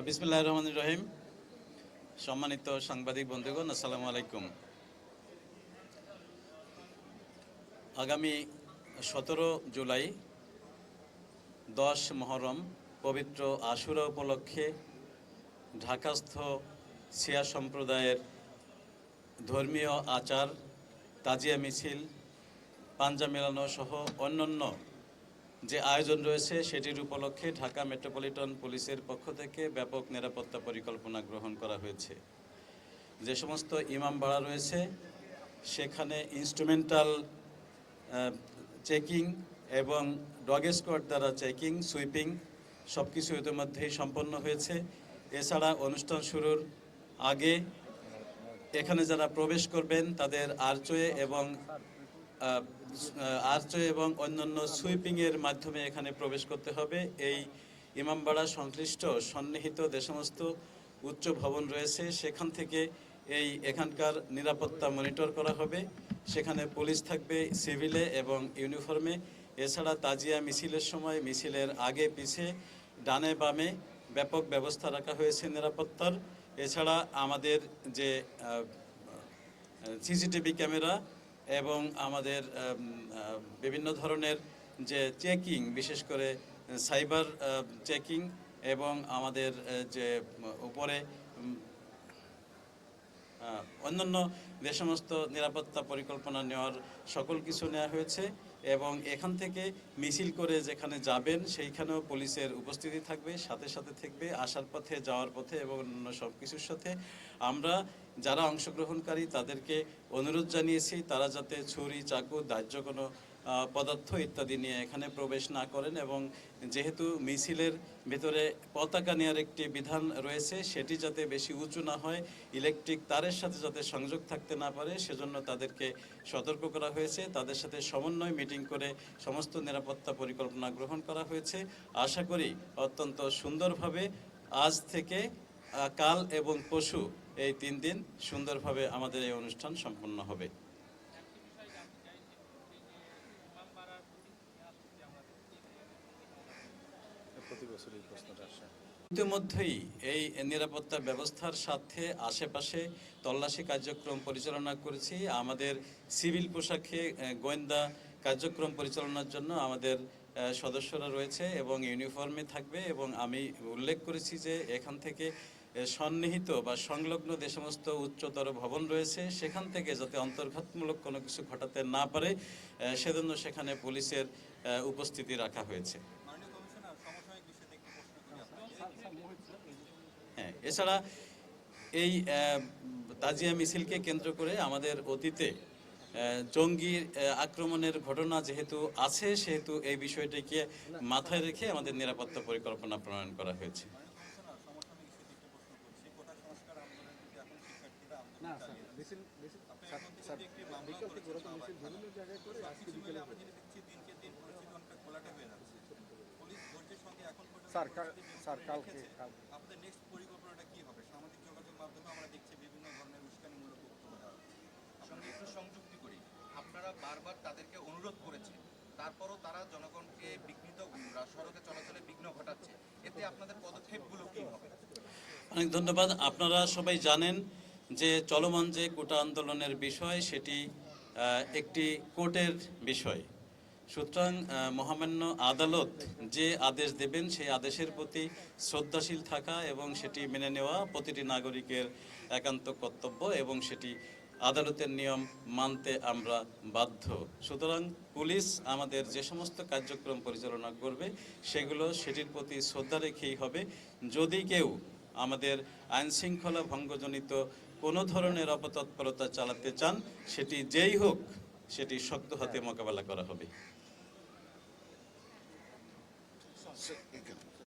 বিসমুল্লাহ রহমান রহিম। সম্মানিত সাংবাদিক বন্ধুগণ, আসসালামু আলাইকুম। আগামী সতেরো জুলাই, দশ মহরম, পবিত্র আশুরা উপলক্ষে ঢাকাস্থ সিয়া সম্প্রদায়ের ধর্মীয় আচার, তাজিয়া মিছিল, পাঞ্জা মেলানো সহ অন্যান্য যে আয়োজন রয়েছে সেটির উপলক্ষে ঢাকা মেট্রোপলিটন পুলিশের পক্ষ থেকে ব্যাপক নিরাপত্তা পরিকল্পনা গ্রহণ করা হয়েছে। যে সমস্ত ইমাম বাড়া রয়েছে, সেখানে ইনস্ট্রুমেন্টাল চেকিং এবং ডগ স্কোয়াড দ্বারা চেকিং সুইপিং সব কিছু ইতিমধ্যেই সম্পন্ন হয়েছে। এছাড়া অনুষ্ঠান শুরুর আগে এখানে যারা প্রবেশ করবেন তাদের আর্চওয়ে এবং আর্চওয়ে এবং অন্যান্য সুইপিংয়ের মাধ্যমে এখানে প্রবেশ করতে হবে। এই ইমামবাড়া সংশ্লিষ্ট সন্নিহিত যে সমস্ত উচ্চ ভবন রয়েছে। সেখান থেকে এই এখানকার নিরাপত্তা মনিটর করা হবে। সেখানে পুলিশ থাকবে সিভিলে এবং ইউনিফর্মে। এছাড়া তাজিয়া মিছিলের সময় মিছিলের আগে পিছে, ডানে বামে ব্যাপক ব্যবস্থা রাখা হয়েছে নিরাপত্তার। এছাড়া আমাদের যে সিসিটিভি ক্যামেরা এবং আমাদের বিভিন্ন ধরনের যে চেকিং, বিশেষ করে সাইবার চেকিং এবং আমাদের যে উপরে অন্যান্য যে সমস্ত নিরাপত্তা পরিকল্পনা নেওয়ার সকল কিছু নেওয়া হয়েছে। এবং এখান থেকে মিছিল করে যেখানে যাবেন, সেইখানেও পুলিশের উপস্থিতি থাকবে, সাথে সাথে থাকবে, আসার পথে, যাওয়ার পথে এবং অন্যান্য সব কিছুর সাথে। আমরা যারা অংশগ্রহণকারী, তাদেরকে অনুরোধ জানিয়েছি, তারা যাতে ছুরি, চাকু, দাহ্য কোনো পদার্থ ইত্যাদি নিয়ে এখানে প্রবেশ না করেন এবং যেহেতু মিছিলের ভেতরে পতাকা নেওয়ার একটি বিধান রয়েছে, সেটি যাতে বেশি উঁচু না হয়, ইলেকট্রিক তারের সাথে যাতে সংযোগ থাকতে না পারে, সেজন্য তাদেরকে সতর্ক করা হয়েছে। তাদের সাথে সমন্বয় মিটিং করে সমস্ত নিরাপত্তা পরিকল্পনা গ্রহণ করা হয়েছে। আশা করি অত্যন্ত সুন্দরভাবে আজ থেকে কাল এবং পশু এই তিন দিন সুন্দরভাবে আমাদের এই অনুষ্ঠান সম্পন্ন হবে প্রতি ইতিমধ্যেই এই নিরাপত্তা ব্যবস্থার সাথে আশেপাশে তল্লাশি কার্যক্রম পরিচালনা করেছি। আমাদের সিভিল পোশাকে গোয়েন্দা কার্যক্রম পরিচালনার জন্য আমাদের সদস্যরা রয়েছে এবং ইউনিফর্মে থাকবে এবং আমি উল্লেখ করেছি যে এখান থেকে সন্নিহিত বা সংলগ্ন যে সমস্ত উচ্চতর ভবন রয়েছে, সেখান থেকে যাতে অন্তর্ঘাতমূলক কোনো কিছু ঘটাতে না পারে সেজন্য সেখানে পুলিশের উপস্থিতি রাখা হয়েছে। হ্যাঁ এছাড়া এই তাজিয়া মিছিলকে কেন্দ্র করে আমাদের অতীতে জঙ্গি আক্রমণের ঘটনা যেহেতু আছে, সেহেতু এই বিষয়টিকে মাথায় রেখে আমাদের নিরাপত্তা পরিকল্পনা প্রণয়ন করা হয়েছে। না, স্যার স্যার স্যার জায়গায় করে আজকে বিকেলে স্যার স্যার কালকে আপনাদের নেক্সট পরিকল্পনাটা কি হবে? সামাজিক যোগাযোগ মাধ্যমে আমরা দেখছি বিভিন্ন ধরনের উস্কানিমূলক বক্তব্য দেওয়া সঙ্গে একটু সংযুক্তি করি। আপনারা বারবার তাদেরকে অনুরোধ করেছেন। তারপরও তারা জনগণকে বিঘ্নিত সড়কে চলাচলে বিঘ্ন ঘটাচ্ছে। এতে আপনাদের পদক্ষেপগুলো কি হবে? অনেক ধন্যবাদ। আপনারা সবাই জানেন যে চলমান যে কোটা আন্দোলনের বিষয় সেটি আহ, একটি কোর্টের বিষয়। সুতরাং মহামান্য আদালত যে আদেশ দেবেন, সেই আদেশের প্রতি শ্রদ্ধাশীল থাকা এবং সেটি মেনে নেওয়া প্রতিটি নাগরিকের একান্ত কর্তব্য এবং সেটি আদালতের নিয়ম মানতে আমরা বাধ্য। সুতরাং, পুলিশ আমাদের যে সমস্ত কার্যক্রম পরিচালনা করবে, সেগুলো সেটির প্রতি শ্রদ্ধা রেখেই হবে। যদি কেউ আমাদের আইন শৃঙ্খলা ভঙ্গজনিত কোনো ধরনের অপতৎপরতা চালাতে চান, সেটি যেই হোক, সেটি শক্ত হাতে মোকাবেলা করা হবে। স্যার, এখানে।